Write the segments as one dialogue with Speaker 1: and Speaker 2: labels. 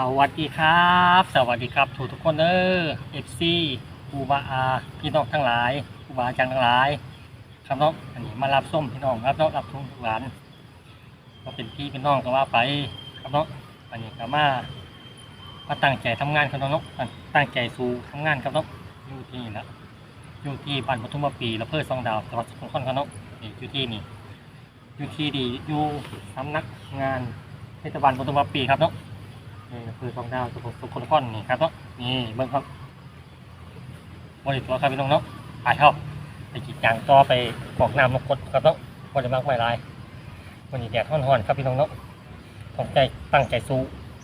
Speaker 1: สวัสดีครับ สวัสดีครับทุกทุกคนเด้อเอฟซีอูบาอาพี่น้องทั้งหลายอูบาจารย์ทั้งหลายครับน้องอันนี้มารับส้มพี่น้องรับน้องรับทุกหลานก็เป็นพี่เป็นน้องก็ว่าไปครับน้องอันนี้ก็มามาตั้งใจทำงานครับน้องตั้งใจสู่ทำงานครับน้องอยู่ที่นี่แหละอยู่ที่บ้านปทุมปีละเพื่อซองดาวจังหวัดสกลนครครับน้องนี่อยู่ที่นี่อยู่ที่ดีอยู่สำนักงานเทศบาลปทุมปีครับน้อง นี่คือสองดาวสุขสุขคนค่อนนี่ครับเนาะนี่เบิ่งครับบริตัวครับพี่น้องเนาะไปครับไปจีดยางต่อไปกอกน้ำนกกดครับเนาะบริมากไม่ลายวันนี้แดดร้อนๆครับพี่น้องเนาะต้องใจตั้งใจสู้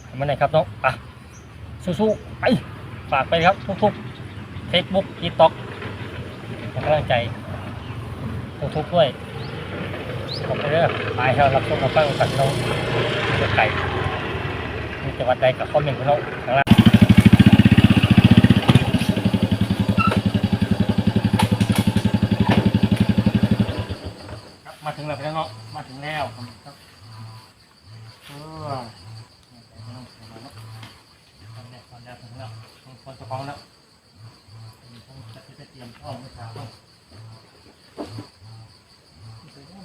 Speaker 1: ให้มันได้ครับเนาะอะสู้ๆไปฝากไปครับทุกๆเฟซบุ๊กอีต็อกกำลังใจทุกๆด้วยขอบคุณเด้อไปครับรับชมรับฟังกันพี่น้องเดือไก่ มีจังหวัดใดกับข้อมเมนต์ของเราข้างล่างครับมาถึงแล้วพี่น้องมาถึงแล้วครับเออตอนแรกตอนแรกถึงแล้วต้องคนจะฟ้องแล้วต้องจะจะเตรียมพร้อมไม่ช้าต้อง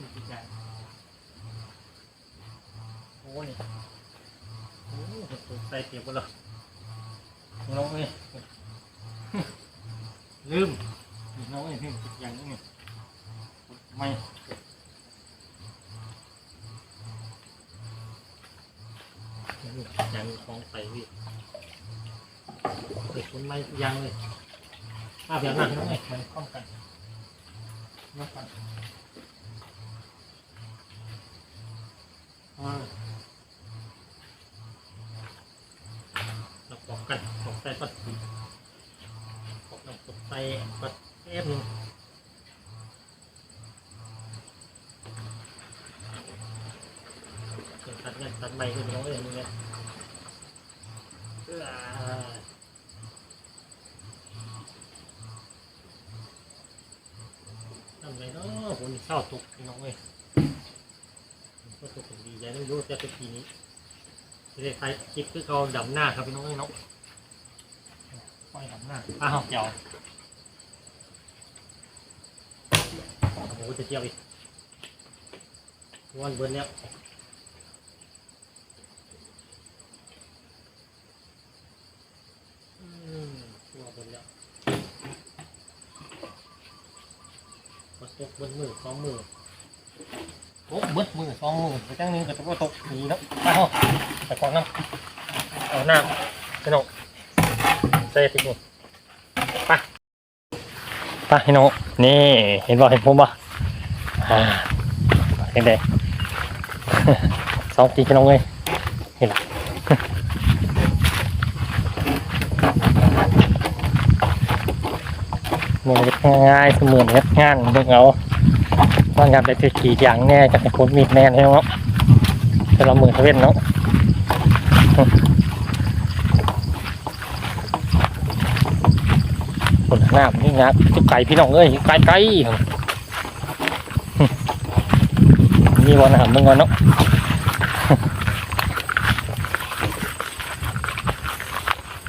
Speaker 1: มีจิตใจโอ้ย โอ้โหใส่เก็บกันเลยน้องเอ้ยลืมน้องเอ้ยพี่ติดอย่างนี้ไม่ยังของใส่พี่เด็กคนไม่ยังเลย อาวเดี๋ยวนั่งน้องเอ้ยมันคล้องกันนับกันอ่าเราปอกกันปอกใส่ปัดปอกน้ำปอกใส่ปัดแอบหนึงตัดเงินตัดใบขึ้นน้องอย่างนี้เนี่ยเออทำไงเนาะผมเศร้าตกพี่น้องเลยก็ตกดีใจไม่รู้จะเป็นทีนี้จะได้ใช้คลิปคือเขาดำหน้าครับพี่น้องเอ้ยเนาะค่อยดำหน้าอ้าวเจียวโอ้โหจะเจียวอีกวันเบิร์นแล้วอืมตัวเบิร์นแล้วพอ ตกบนมือสองมือโอ้เบิร์นมือสองมือไปจังนึงก็ตกว่าตกหนีแล้วไปห้องแต่ก่อนน้ำเอาน้ำพี่น้องใส่ติ๊กนี่ไปไปพี่น้องนี่เห็นบ่เห็นผมบ่อ่าเห็นเด้สองตีพี่น้องเลยเห็นละ มันง่ายเสมือนงานเบิ่งเอาว่างานไปถือขี่อย่างแน่จากในคนมีดแน่ใช่ไหมเนาะแต่เรามือทเวนเนาะคนหน้านี่นะจุกไก่พี่น้องเอ้ยไก่ไก่มีวันอาหารมึงวันเนาะ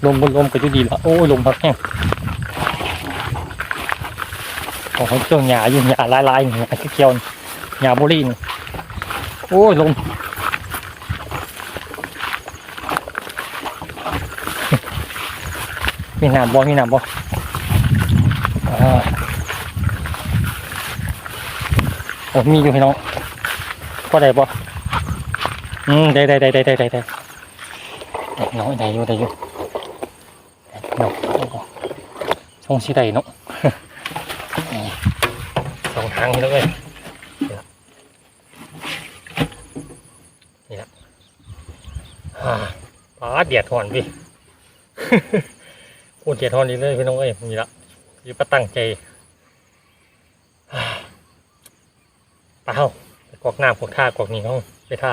Speaker 1: ลมบนลมก็จะดีละโอ้ยลมพักแห้ง ของเขาเจ้าหญ้าอยู่หญ้าลายลายๆหญ้าเขียวหญ้าบุรีนโอ้ยลมมีน้ำบ่มีน้ำบ่อ่าโอ้มีอยู่พี่น้องก็ได้บ่อืมได้ได้ได้ได้ได้ได้ได้น้องได้อยู่ได้อยู่เนาะทรงสีได้เนาะอืม สองทางนี่แล้วเว้ยนี่ละอ่าปาเดียดหอนพี่พูดเจียทอนนี้เลยพี่น้องเอ้ยมีละอยู่ประตั้งใจเปล่าไปกอกหน้าพวกท่ากอกนี้เขาไปท่า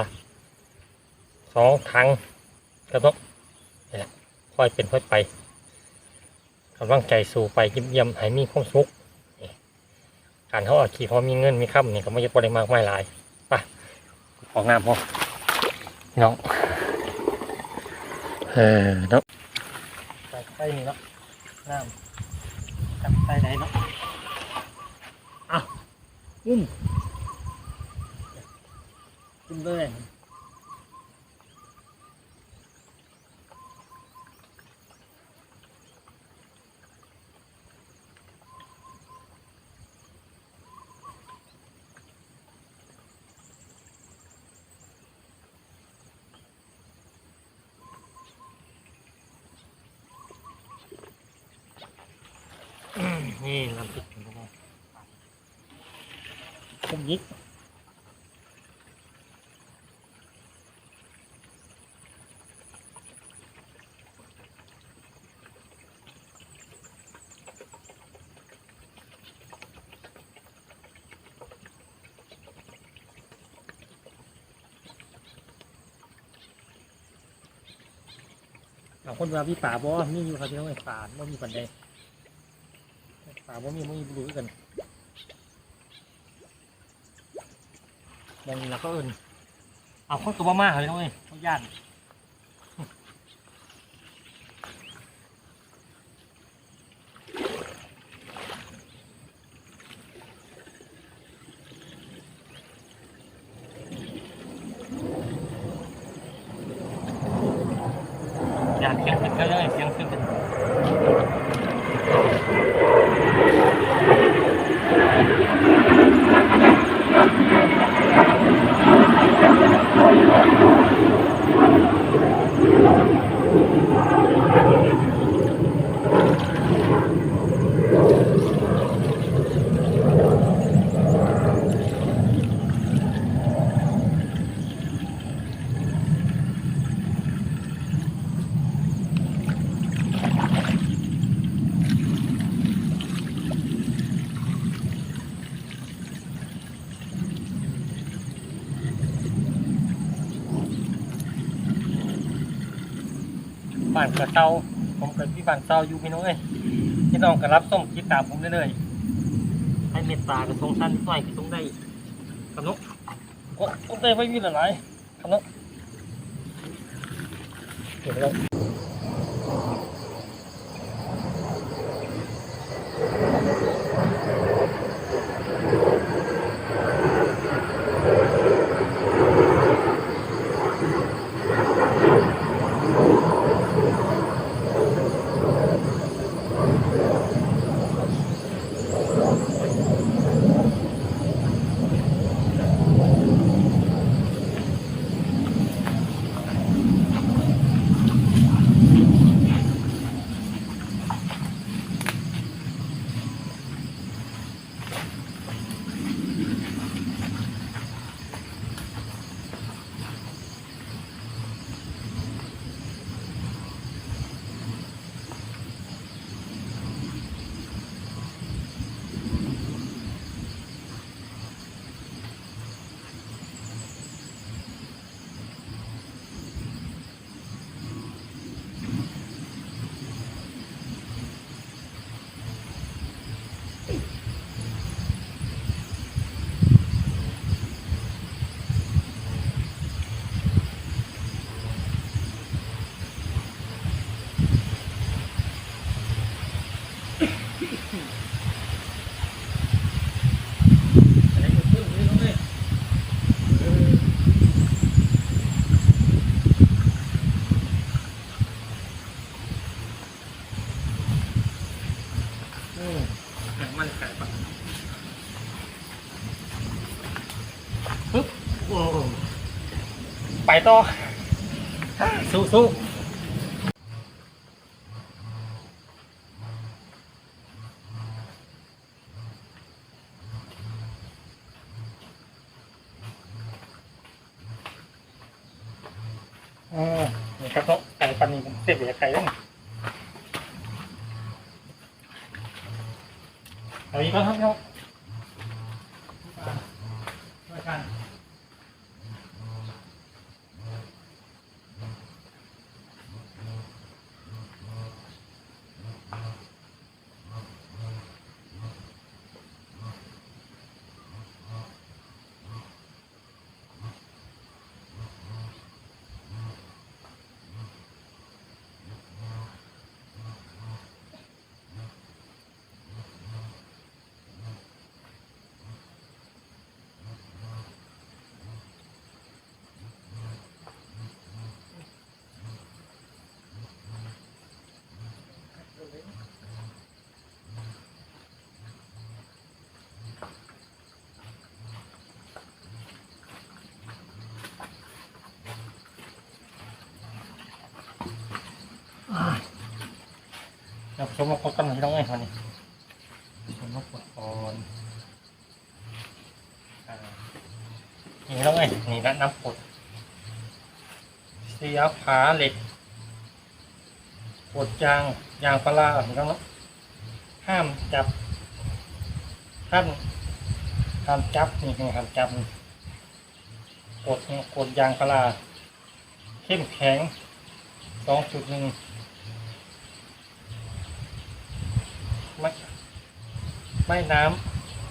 Speaker 1: สองทางแล้วก็นี่ละค่อยเป็นค่อยไปกำลังใจสู่ไปยิ้มเยี่ยมให้มีความสุข การเขาอาขี่พอมีเงินมีค่ำนี่ก็ไม่ใช่ปริมากไม่หลายไปกอกหน้าพ่อพี่น้องเออเนาะใส่ใส่นี่เนาะน้ำจับใส่ไหนเนาะอะอุ้มอุ้มเลย อืม นี่ลำติดของเราผมยิกเอาคนว่าพี่ป่าบ่มีอยู่ครับพี่น้องไอ้ป่าบ่มีปันใด ป่าว่ามีมันมีรู้กันมองแล้วก็เอินเอาคนตัวมาเลยน้องเอ้ยเขาย่านย่านเสียงขึ้นก็เลยเสียงขึ้นเป็น บ้านกระ เซาผมเกิดที่บ้านเซาอยู่พี่น้องเอ้ยพี่น้องก็รับส่งคิดตามผมได้เลยให้เมตตากระทรงสั้นหน่อยกระทรงได้คำนกก็ต้องได้ไว้มีหลายๆคำนกเดี๋ยวเราอะไรก็เพิ่มพี่น้องเอ้ยเอออืมมันไก่ปะปึ๊บโอ้ไป ต่อ สู้สู้อ๋อนี่ครับเนาะไก่ปันนี้เสียบจากไก่แล้วนี่เอาอีกแล้วครับเนาะ เราชมมาพบกันที่ต้องไงคนนี้ชมมาปวดก่อนอ่านี่ต้องไงนี่นะน้ำปดเสียผาเหล็กปวดยางยางปลาเห็นต้องเนาะห้ามจับท่านห้ามจับนี่ไงห้ามจับนี่กดนี่กดยางปลาเข้มแข็งสองจุดหนึ่ง ไม่ไม่น้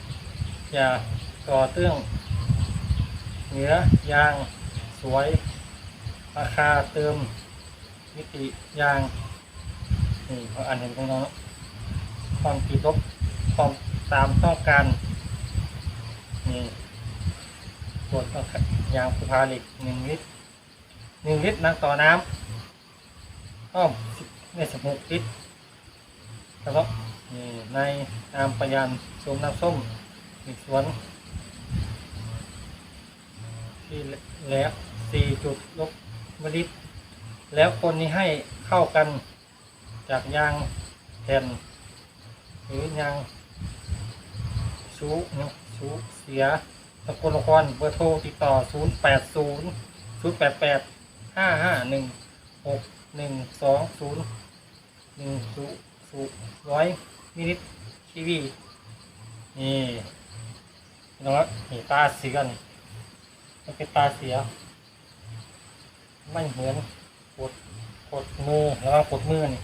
Speaker 1: ำอย่าต่อเตื้อง เหนือยางสวย ราคาเติมมิติยางนี่เขาอ่านเห็นตรงนั้นเนอะความติดลบความตามต้องการนี่ตรวจยางสุภาล็กหนึ่งลิตรหนึ่งลิตรนะต่อน้ำอ้อมในสิบหกลิตรแล้วก็ นี่ในนามปยันชมน้ำส้มอีกสวน ที่แล้วสี่จุดลบมลิตรแล้วคนนี้ให้เข้ากันจากยางแผ่นหรือยางสูนะสูเสียตะกลนครเบอร์โทรติดต่อ 0 8 0 0 8 8 5 5 1 6 1 2 0 1 0 0ร้อย มินิทีวีนี่น้องนี่ตาเสียนี่มันเป็นตาเสียไม่เหมือนกดกดมือแล้วก็กดมือนี่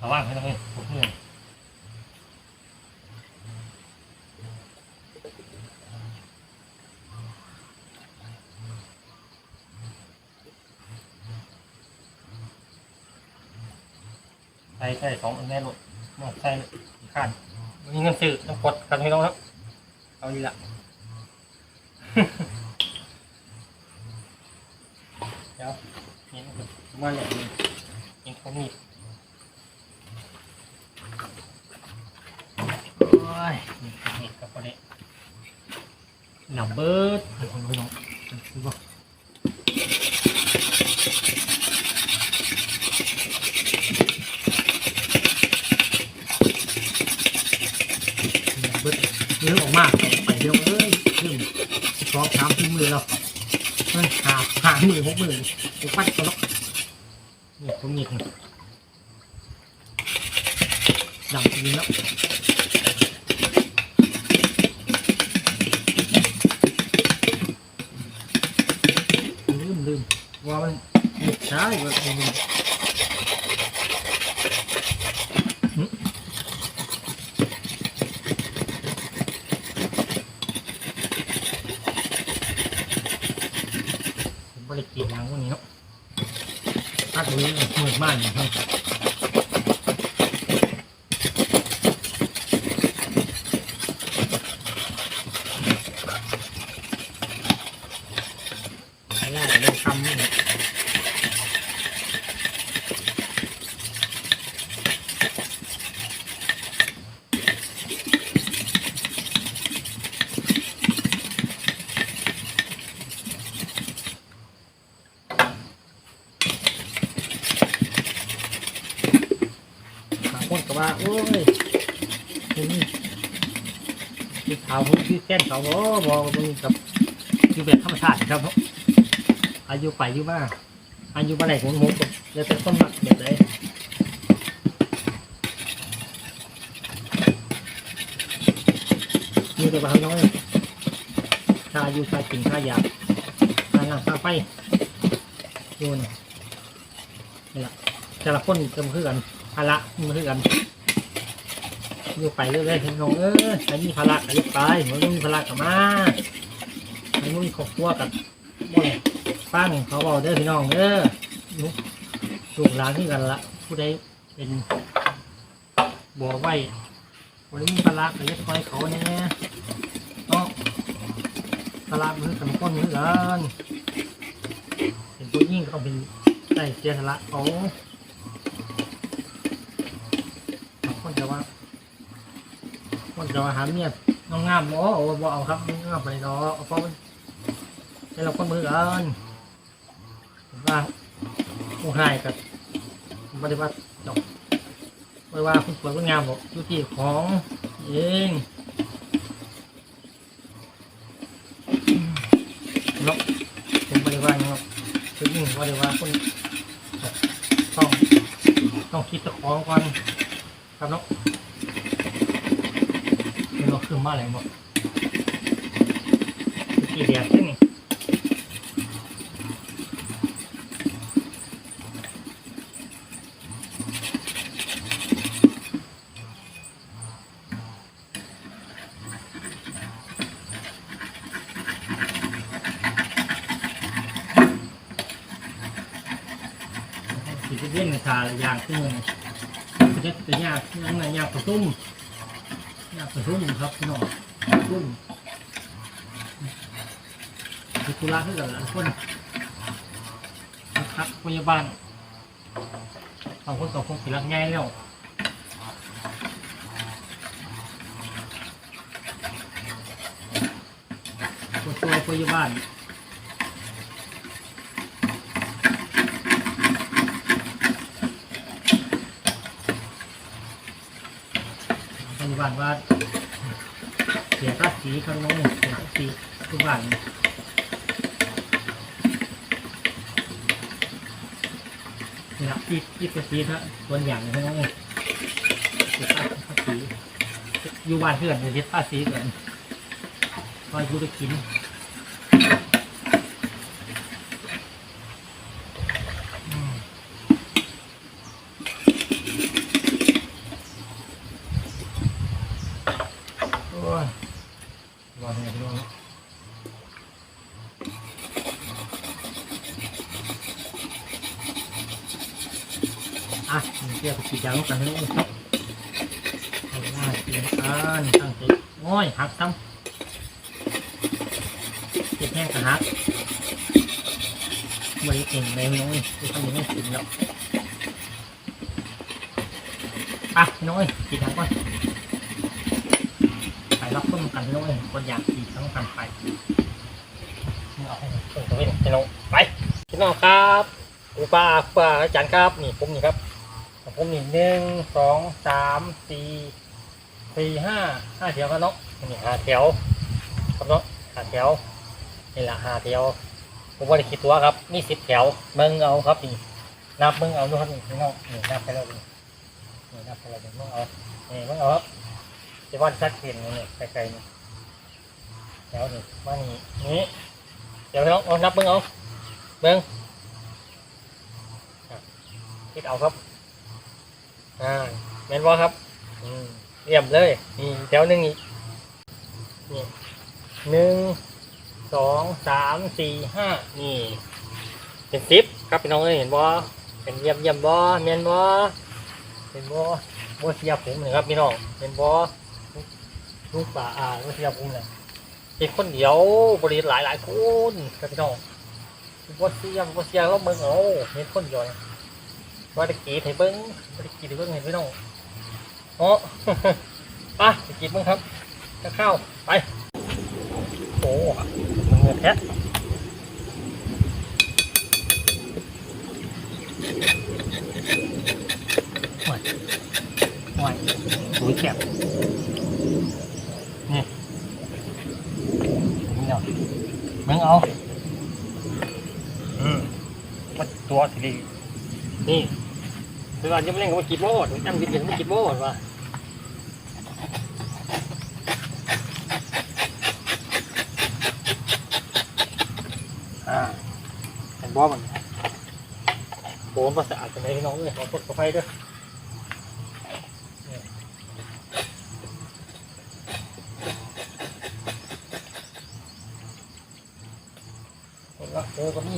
Speaker 1: ระวังให้น้องนี่กดมือใส่ใส่สองอันแม่หลด มองใส่อีกขั้นมีเงินซื้อต้องกดกันให้น้องแล้วเอาดีละเดี๋ยวนี่มันมาอย่างนี้ยิงเขามีดโอ้ยนี่นี่กับคนนี้หนับเบิร์ดให้คนน้องดูบ่หนับเบิ รื่อออกมากไปเดียวเอ้ยขึ้นสองสามถึงมือเราเฮ้ยหาหาหมื่นหกหมื่นกูปั้นตัวล็อกนี่ผมหยิบดำจริงแล้วลืมลืมว่ามันหยิบช้าอยู่ว่ามันหึผมไม่ได้กินยางพวกนี้เนาะถ้าตรงนี้มืดมากอย่างนี้ใช้ได้เลยทำนี่บางคนก็ว่า โอ้ยนี่ที่เขาที่เส้นเขาโอ้บอกตรงนี้กับอยู่แบบธรรมชาติครับอายุไปอายุมากอายุมาไหนผมผมแล้วแต่ต้นหมักแบบไหนมีแต่บางน้อยถ้าอายุถ้ากินถ้าอยากถ้านั่งถ้าไฟอยู่นี่นี่แหละแต่ละคนจะมาคือกันภาระมาคือกัน อยู่ไปเรื่อยๆเห็นน้องเออใครมีภาระก็อยกไปมันมีภาระกับมามันมีครอบครัวกับบ่ได้ฟังเขาบอกเด้อพี่น้องเด้อลูกหลานที่กันละผู้ใดเป็นบัวไว้คนมีภาระก็อยกไปเขาเนี่ยเนาะภาระมือกันคนมือกันเป็นผู้ยิ่งก็เป็นได้เสียสละเขาคนจะว่า คนจะหาเมียงงามบ่โอ้บ่เอาครับงามไปรอเพราะมันให้เราคนมือกันว่าผู้ให้กับบริวารดอกบริวาคุณสวยคุณงามบอกอยู่ที่ของเองเนาะเป็นบริวารเนาะคือยิ่งบริวารคุณต้องต้องคิดตะของก่อนครับเนาะ คือมาอะไรหมดกี่เดียดแค่นี้สีจะเล่นชาอยางขึ้นเลยจะได้จะยากยังไงยากผสมย กผสมครับพี่น้องผสมคือธุระที่กับหลายคนนะครับพยาบาลสองคนสองคนสิรักง่ายแล้วผู้ช่วยพยาบาล บ้านว่าเสียภาษีข้างนอกเสียภาษีทุกวันนี่ครับที่ที่ภาษีถ้าส่วนอย่างข้างนอกเสียภาษีอยู่บ้านเพื่อนเสียภาษีก่อนคอยดูได้กินอืม โอ้ยรอดเนี่ยพี่น้องอะ มีเกี่ยวกับสียางกันพี่น้องครับเอาหน้าเสียงกันตั้งใจโอ้ยหักซ้ำเจ็บแห้งกระหักบริเก่งเลยน้องที่ทำย่างนี้กินแล้วอะน้องกินทางก่อนไปรับต้นกันน้องเองคนอยากขี่ต้องกันไปนี่เอาให้ต้นตัวนี้พี่น้องไปพี่น้องครับอุปาอุปาอาจารย์ครับ นี่ผมนี่ครับ ของผมนี่หนึ่งสองสามสี่สี่ห้าห้าแถวครับเนาะนี่ห้าแถวครับเนาะห้าแถวนี่แหละห้าแถวผมว่าได้คิดตัวครับนี่สิบแถวเบิ่งเอาครับนี่นับเบิ่งเอาดูครับนี่พี่น้องนี่นับไปแล้วนี่นี่นับไปแล้วนี่เบิ่งเอานี่เบิ่งเอาครับจะวันชัดเจนนี่ไกลๆนี่แล้วนี่ว่านี่นี่เดี๋ยวน้องเอานับเบิ้งเอาเบิ้งคิดเอาครับ อ่าแม่นว่ครับอืมเรียบเลยนี่แถวหนึ่งอีกนี่หนึ่งสองสามสี่ห้านี่เป็นสิบครับพี่น้องเอ้ยเห็นบ่เป็นเยี่ยมเยี่ยมบ่แม่นบ่เห็นบ่บ่เสียผมเลยครับพี่น้องเห็นบ่ลูกป่าอ่าวิทยาภูมิเนี่ยเป็นคนเดียวบริษัทหลายหลายคนครับพี่น้องวัดเสียวัดเสียแล้วเบิ้งเอาเห็นคนเดียว ว่าตะกี้ไทยเบิ้งว่าตะกี้ไทยเบิ้งเห็นพี่น้องอ๋อไปตะกี้เบิ้งครับจะเข้าไป โอ้มันเงินแท้โอ้ยสวยแคบนี่นี่เนาะมึงเอาอืมมันตัวสิดีนี่ คือว่าจะไม่เล่นกับมันกินโมดจำกินเดี๋ยวมันกินโมดว่ะอ่าเป็นบ่อมันโบมภาษาอาดเป็นไงพี่น้องเลยขอพดขอไฟด้วยคนละโอ้ก็มี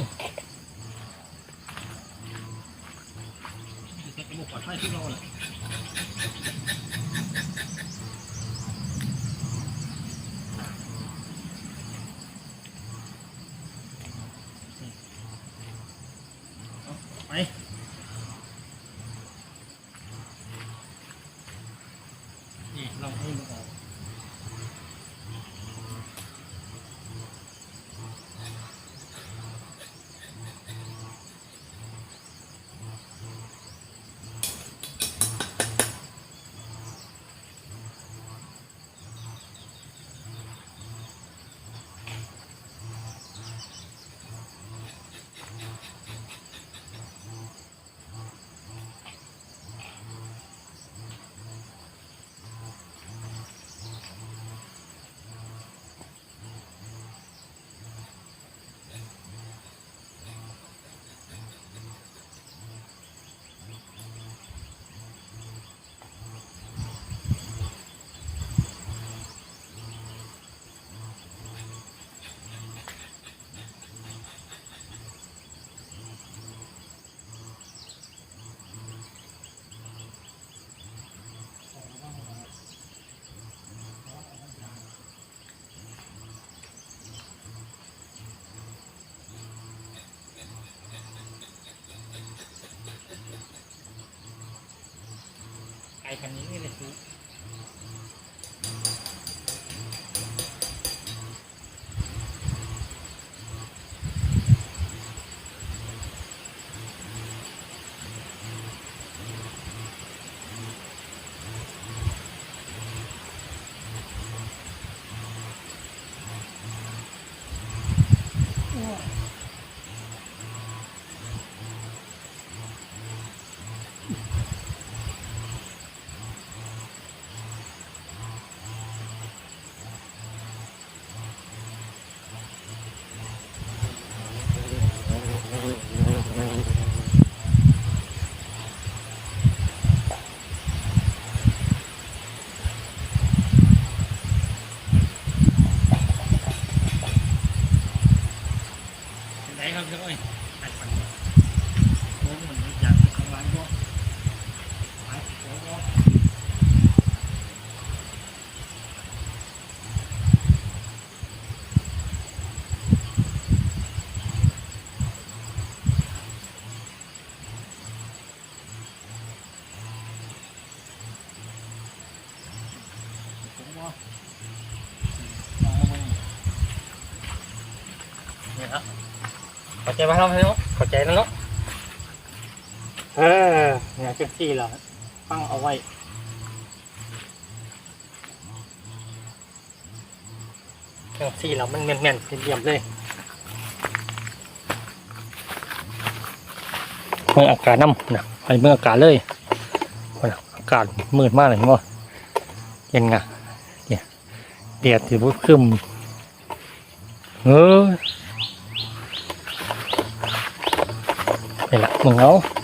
Speaker 1: ไอ้คันนี้นี่แหละจุนครับพี่อ้อยตัดฟันโค้งมันอยากทำร้ายพวกไปโค้งว่าโค้งว่าลองมาเบิ่งนี่ครับ เข้าใจ ไหมครับพี่น้องเข้าใจแล้วเนาะเออเนี่ยจังซี่ล่ะตั้งเอาไว้จังซี่ล่ะมันแม่นๆเป็นเหลี่ยมเลยเมื่ออากาศน้ำนะไปเมื่ออากาศเลยว่าน่ะอากาศมืดมากเลยมั้งเย็นไงเนี่ยเดียดถือว่าขึ้นเออ นี่แ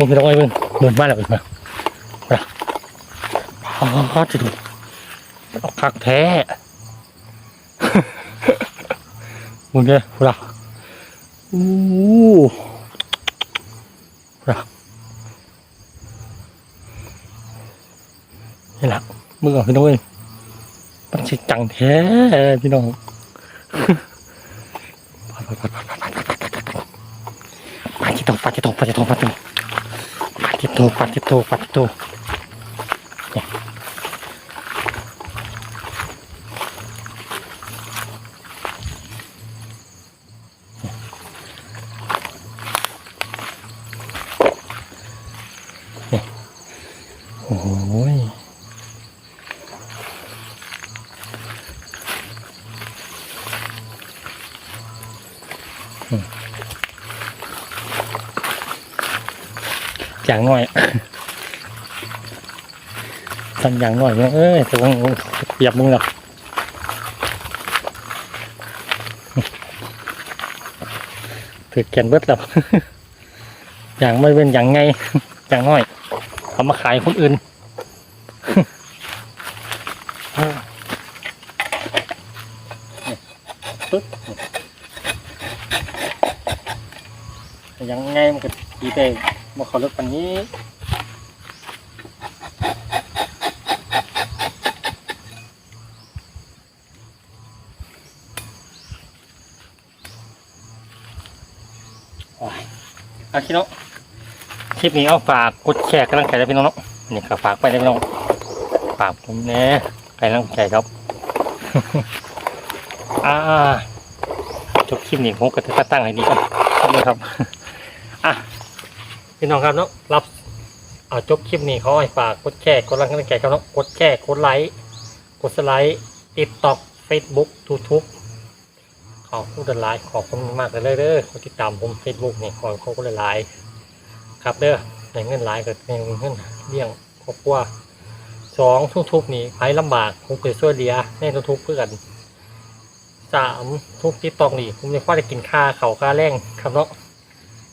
Speaker 1: าน้อยเอาเอานะวัดของเม็ดใหญ่เลยคนมันอะพี่น้องเอ้ยคนอะว้าวจะถูกอย่าถูกเด้อถือว่าทำอย่างมันอีกแรงอยู่ดิมึงพี่น้องเอ้ยมึงเหมือนบ้านเราอีกมานะอ๋อจะถูกเอาคักแท้มึงเนี่ยพวกเราอู้พวกเรานี่แหละมึงเอาพี่น้องเอ้ยมันชิจังแท้พี่น้องปาจิโตปาจิโตปาจิโตปาจิโตปาจิโตปาจิโตปา จิโตเนี่ย อย่างหน่อยทำอย่างหน่อยเนี่ยเอ้ยแต่ว่าเปียบมึงหรอกถือแกนเบิดแล้วอย่างไม่เป็นอย่างไงอย่างน้อยเอามาขายคนอื่นปึ๊บยังไงมันก็ดีแต่ มาขอรถปันนี้โอ้ยเอาคิดนาะคลิปนี้เอาฝากกดแชร์กำลังใจได้พี่น้องเนาะนี่ก็ฝากไปได้พี่น้องฝากผมน่ใครกำลังใจครับ อ่าจบคลิปนี้ผมก็จะตั้งให้ดีก่อนครับครับ พี่น้องครับเนาะรับเอาจบคลิปนี้เขาให้ฝากกดแชร์กดไลค์กำลังใจครับเนาะกดแชร์กดไลค์กดสไลค์ติดต่อเฟซบุ๊กทูทูบขอบคุณหลายขอบคุณมากเลยเด้อคนติดตามผมเฟซบุ๊กเนี่ยขอบคุณหลายครับเด้อในเงินหลายก็ในเงินเลี้ยงครอบครัวสองทุกๆนี่ใครลำบากผมเคยช่วยเลือในทุกๆเพื่อนสามทุกที่ตองนี่ผมจะว่าจะกินค่าเขาค่าแรงครับเนาะ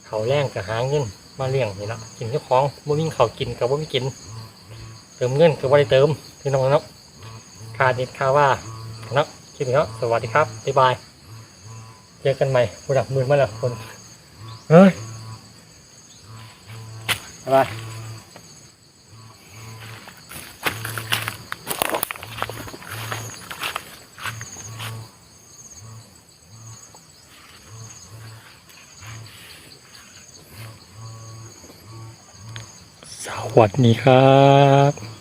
Speaker 1: เขาแรงกับหาเงิน มาเลี้ยงนี่ละกินเจ้าของบ่มีเขากินกับบ่มีกิน เติมเงินกับบ่ได้เติมพี่น้องเนาะคาเน็ตค่าว่าเนาะคลิปนี้เนาะสวัสดีครับบ๊ายบายเจอกันใหม่ผู้ดับมือมาแล้วคนเฮ้ยบ๊ายบายส วัสดีครับ